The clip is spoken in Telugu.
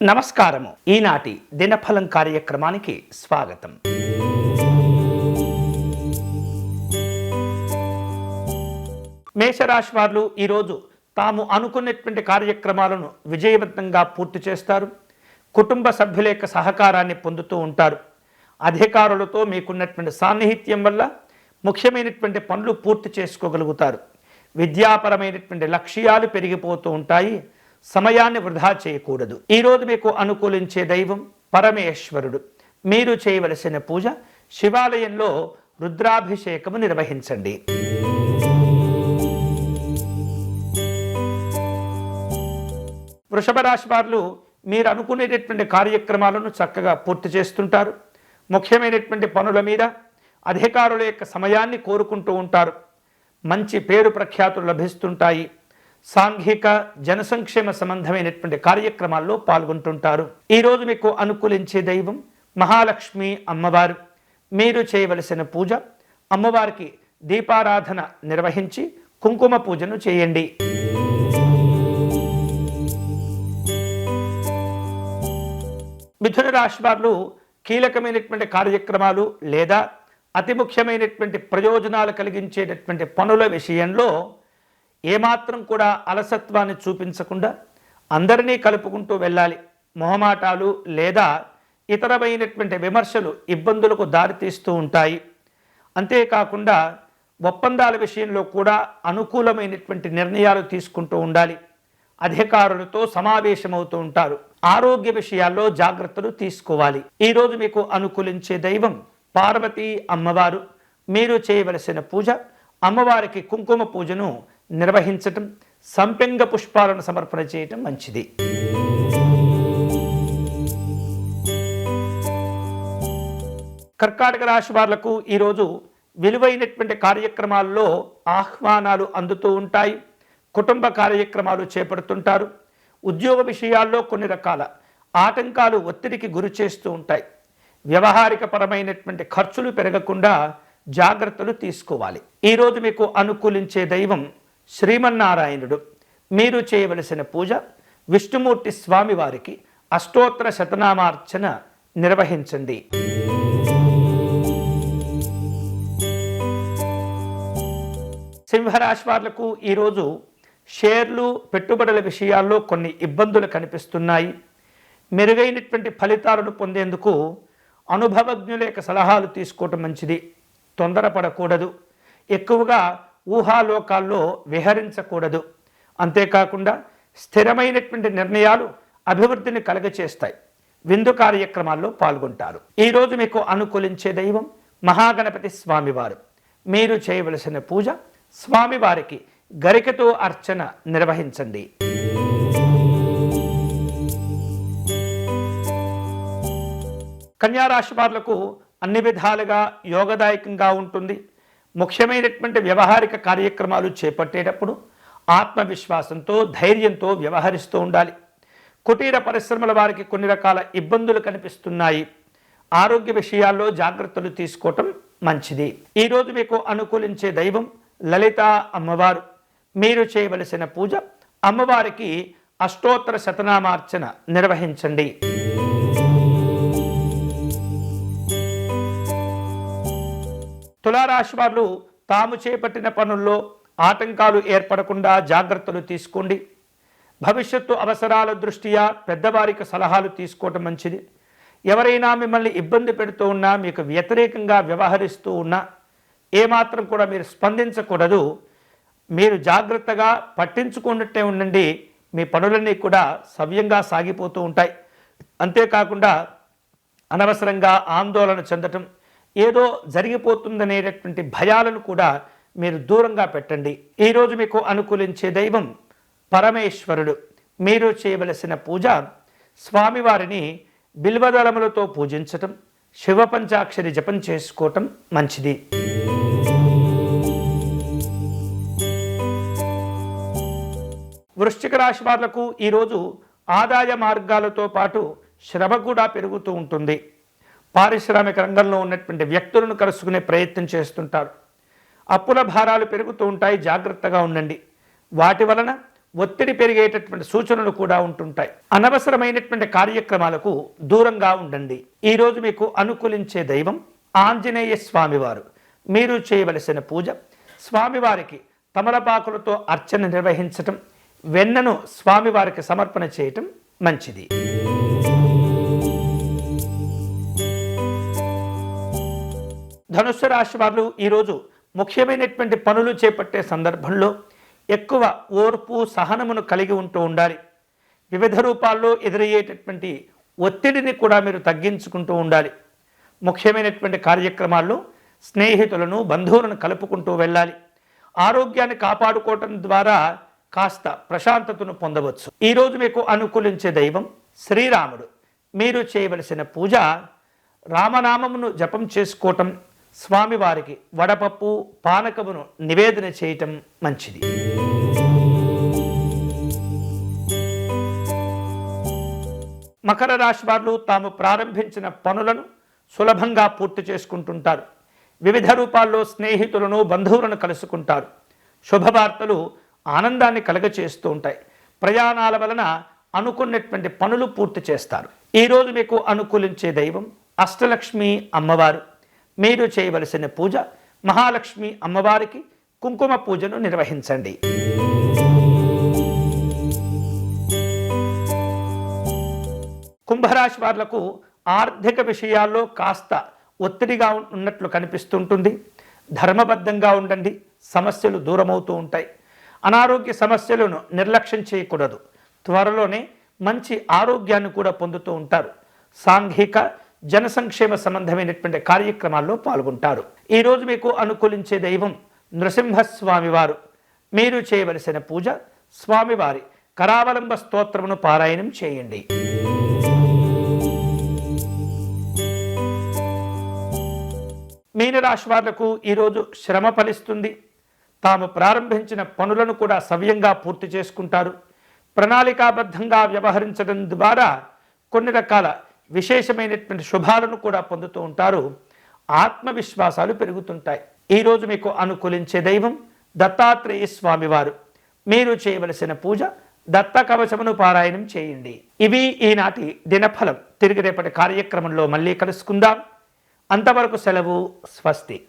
నమస్కారము. ఈనాటి దినఫలం కార్యక్రమానికి స్వాగతం. మేషరాశి వారు ఈరోజు తాము అనుకున్నటువంటి కార్యక్రమాలను విజయవంతంగా పూర్తి చేస్తారు. కుటుంబ సభ్యుల యొక్క సహకారాన్ని పొందుతూ ఉంటారు. అధికారులతో మీకున్నటువంటి సాన్నిహిత్యం వల్ల ముఖ్యమైనటువంటి పనులు పూర్తి చేసుకోగలుగుతారు. విద్యాపరమైనటువంటి లక్ష్యాలు పెరిగిపోతూ ఉంటాయి. సమయాన్ని వృధా చేయకూడదు. ఈరోజు మీకు అనుకూలించే దైవం పరమేశ్వరుడు. మీరు చేయవలసిన పూజ శివాలయంలో రుద్రాభిషేకము నిర్వహించండి. వృషభ రాశి వారు మీరు అనుకునేటటువంటి కార్యక్రమాలను చక్కగా పూర్తి చేస్తుంటారు. ముఖ్యమైనటువంటి పనుల మీద అధికారుల యొక్క సమయాన్ని కోరుకుంటూ ఉంటారు. మంచి పేరు ప్రఖ్యాతులు లభిస్తుంటాయి. సాంఘిక జనసంక్షేమ సంబంధమైనటువంటి కార్యక్రమాల్లో పాల్గొంటుంటారు. ఈరోజు మీకు అనుకూలించే దైవం మహాలక్ష్మి అమ్మవారు. మీరు చేయవలసిన పూజ అమ్మవారికి దీపారాధన నిర్వహించి కుంకుమ పూజను చేయండి. మిథున రాశి వారు కీలకమైనటువంటి కార్యక్రమాలు లేదా అతి ముఖ్యమైనటువంటి ప్రయోజనాలు కలిగించేటటువంటి పనుల విషయంలో ఏమాత్రం కూడా అలసత్వాన్ని చూపించకుండా అందరినీ కలుపుకుంటూ వెళ్ళాలి. మొహమాటాలు లేదా ఇతరమైనటువంటి విమర్శలు ఇబ్బందులకు దారితీస్తూ ఉంటాయి. అంతేకాకుండా ఒప్పందాల విషయంలో కూడా అనుకూలమైనటువంటి నిర్ణయాలు తీసుకుంటూ ఉండాలి. అధికారులతో సమావేశమవుతూ ఉంటారు. ఆరోగ్య విషయాల్లో జాగ్రత్తలు తీసుకోవాలి. ఈరోజు మీకు అనుకూలించే దైవం పార్వతీ అమ్మవారు. మీరు చేయవలసిన పూజ అమ్మవారికి కుంకుమ పూజను నిర్వహించటం సంపెంగ పుష్పాలను సమర్పణ చేయటం మంచిది. కర్కాటక రాశి వాళ్ళకు ఈరోజు విలువైనటువంటి కార్యక్రమాల్లో ఆహ్వానాలు అందుతూ ఉంటాయి. కుటుంబ కార్యక్రమాలు చేపడుతుంటారు. ఉద్యోగ విషయాల్లో కొన్ని రకాల ఆటంకాలు ఒత్తిడికి గురి చేస్తూ ఉంటాయి. వ్యవహారిక పరమైనటువంటి ఖర్చులు పెరగకుండా జాగ్రత్తలు తీసుకోవాలి. ఈరోజు మీకు అనుకూలించే దైవం శ్రీమన్నారాయణుడు. మీరు చేయవలసిన పూజ విష్ణుమూర్తి స్వామి వారికి అష్టోత్తర శతనామార్చన నిర్వహించండి. సింహరాశి వాళ్ళకు ఈరోజు షేర్లు పెట్టుబడుల విషయాల్లో కొన్ని ఇబ్బందులు కనిపిస్తున్నాయి. మెరుగైనటువంటి ఫలితాలను పొందేందుకు అనుభవజ్ఞుల యొక్క సలహాలు తీసుకోవటం మంచిది. తొందరపడకూడదు. ఎక్కువగా ఊహాలోకాల్లో విహరించకూడదు. అంతేకాకుండా స్థిరమైనటువంటి నిర్ణయాలు అభివృద్ధిని కలగచేస్తాయి. విందు కార్యక్రమాల్లో పాల్గొంటారు. ఈరోజు మీకు అనుకూలించే దైవం మహాగణపతి స్వామివారు. మీరు చేయవలసిన పూజ స్వామివారికి గరికతో అర్చన నిర్వహించండి. కన్యారాశి వారులకు అన్ని విధాలుగా యోగదాయకంగా ఉంటుంది. ముఖ్యమైనటువంటి వ్యవహారిక కార్యక్రమాలు చేపట్టేటప్పుడు ఆత్మవిశ్వాసంతో ధైర్యంతో వ్యవహరిస్తూ ఉండాలి. కుటీర పరిశ్రమల వారికి కొన్ని రకాల ఇబ్బందులు కనిపిస్తున్నాయి. ఆరోగ్య విషయాల్లో జాగ్రత్తలు తీసుకోవటం మంచిది. ఈరోజు మీకు అనుకూలించే దైవం లలిత అమ్మవారు. మీరు చేయవలసిన పూజ అమ్మవారికి అష్టోత్తర శతనామార్చన నిర్వహించండి. తులారాశి వారు తాము చేపట్టిన పనుల్లో ఆటంకాలు ఏర్పడకుండా జాగ్రత్తలు తీసుకోండి. భవిష్యత్తు అవసరాల దృష్ట్యా పెద్దవారికి సలహాలు తీసుకోవటం మంచిది. ఎవరైనా మిమ్మల్ని ఇబ్బంది పెడుతూ ఉన్నా మీకు వ్యతిరేకంగా వ్యవహరిస్తూ ఉన్నా ఏమాత్రం కూడా మీరు స్పందించకూడదు. మీరు జాగ్రత్తగా పట్టించుకున్నట్టే ఉండండి. మీ పనులన్నీ కూడా సవ్యంగా సాగిపోతూ ఉంటాయి. అంతేకాకుండా అనవసరంగా ఆందోళన చెందటం ఏదో జరిగిపోతుందనేటటువంటి భయాలను కూడా మీరు దూరంగా పెట్టండి. ఈరోజు మీకు అనుకూలించే దైవం పరమేశ్వరుడు. మీరు చేయవలసిన పూజ స్వామివారిని బిల్వదళములతో పూజించటం శివ పంచాక్షరి జపం చేసుకోవటం మంచిది. వృశ్చిక రాశి వాళ్ళకు ఈరోజు ఆదాయ మార్గాలతో పాటు శ్రమ కూడా పెరుగుతూ ఉంటుంది. పారిశ్రామిక రంగంలో ఉన్నటువంటి వ్యక్తులను కలుసుకునే ప్రయత్నం చేస్తుంటారు. అప్పుల భారాలు పెరుగుతూ ఉంటాయి జాగ్రత్తగా ఉండండి. వాటి వలన ఒత్తిడి పెరిగేటటువంటి సూచనలు కూడా ఉంటుంటాయి. అనవసరమైనటువంటి కార్యక్రమాలకు దూరంగా ఉండండి. ఈరోజు మీకు అనుకూలించే దైవం ఆంజనేయ స్వామివారు. మీరు చేయవలసిన పూజ స్వామివారికి తమలపాకులతో అర్చన నిర్వహించటం వెన్నను స్వామివారికి సమర్పణ చేయటం మంచిది. ధనుస్సు రాశి వారు ఈరోజు ముఖ్యమైనటువంటి పనులు చేపట్టే సందర్భంలో ఎక్కువ ఓర్పు సహనమును కలిగి ఉంటూ ఉండాలి. వివిధ రూపాల్లో ఎదురయ్యేటటువంటి ఒత్తిడిని కూడా మీరు తగ్గించుకుంటూ ఉండాలి. ముఖ్యమైనటువంటి కార్యక్రమాల్లో స్నేహితులను బంధువులను కలుపుకుంటూ వెళ్ళాలి. ఆరోగ్యాన్ని కాపాడుకోవటం ద్వారా కాస్త ప్రశాంతతను పొందవచ్చు. ఈరోజు మీకు అనుకూలించే దైవం శ్రీరాముడు. మీరు చేయవలసిన పూజ రామనామమును జపం చేసుకోవటం స్వామివారికి వడపప్పు పానకమును నివేదన చేయటం మంచిది. మకర రాశి వారు తాము ప్రారంభించిన పనులను సులభంగా పూర్తి చేసుకుంటుంటారు. వివిధ రూపాల్లో స్నేహితులను బంధువులను కలుసుకుంటారు. శుభవార్తలు ఆనందాన్ని కలగచేస్తూ ఉంటాయి. ప్రయాణాల వలన అనుకున్నటువంటి పనులు పూర్తి చేస్తారు. ఈరోజు మీకు అనుకూలించే దైవం అష్టలక్ష్మి అమ్మవారు. మీరు చేయవలసిన పూజ మహాలక్ష్మి అమ్మవారికి కుంకుమ పూజను నిర్వహించండి. కుంభరాశి వారులకు ఆర్థిక విషయాల్లో కాస్త ఒత్తిడిగా ఉన్నట్లు కనిపిస్తుంటుంది. ధర్మబద్ధంగా ఉండండి. సమస్యలు దూరమవుతూ ఉంటాయి. అనారోగ్య సమస్యలను నిర్లక్ష్యం చేయకూడదు. త్వరలోనే మంచి ఆరోగ్యాన్ని కూడా పొందుతూ ఉంటారు. సాంఘిక జన సంక్షేమ సంబంధమైనటువంటి కార్యక్రమాల్లో పాల్గొంటారు. ఈరోజు మీకు అనుకూలించే దైవం నృసింహస్వామివారు మీరు చేయవలసిన పూజ స్వామివారి కరావలంబ స్తోత్రమును పారాయణం చేయండి. మీనరాశి వాళ్ళకు ఈరోజు శ్రమ ఫలిస్తుంది. తాము ప్రారంభించిన పనులను కూడా సవ్యంగా పూర్తి చేసుకుంటారు. ప్రణాళికాబద్ధంగా వ్యవహరించడం ద్వారా కొన్ని రకాల విశేషమైనటువంటి శుభాలను కూడా పొందుతూ ఉంటారు. ఆత్మవిశ్వాసాలు పెరుగుతుంటాయి. ఈరోజు మీకు అనుకూలించే దైవం దత్తాత్రేయ స్వామివారు. మీరు చేయవలసిన పూజ దత్త కవచమును పారాయణం చేయండి. ఇవి ఈనాటి దినఫలం. తిరిగి రేపటి కార్యక్రమంలో మళ్ళీ కలుసుకుందాం. అంతవరకు సెలవు స్వస్తి.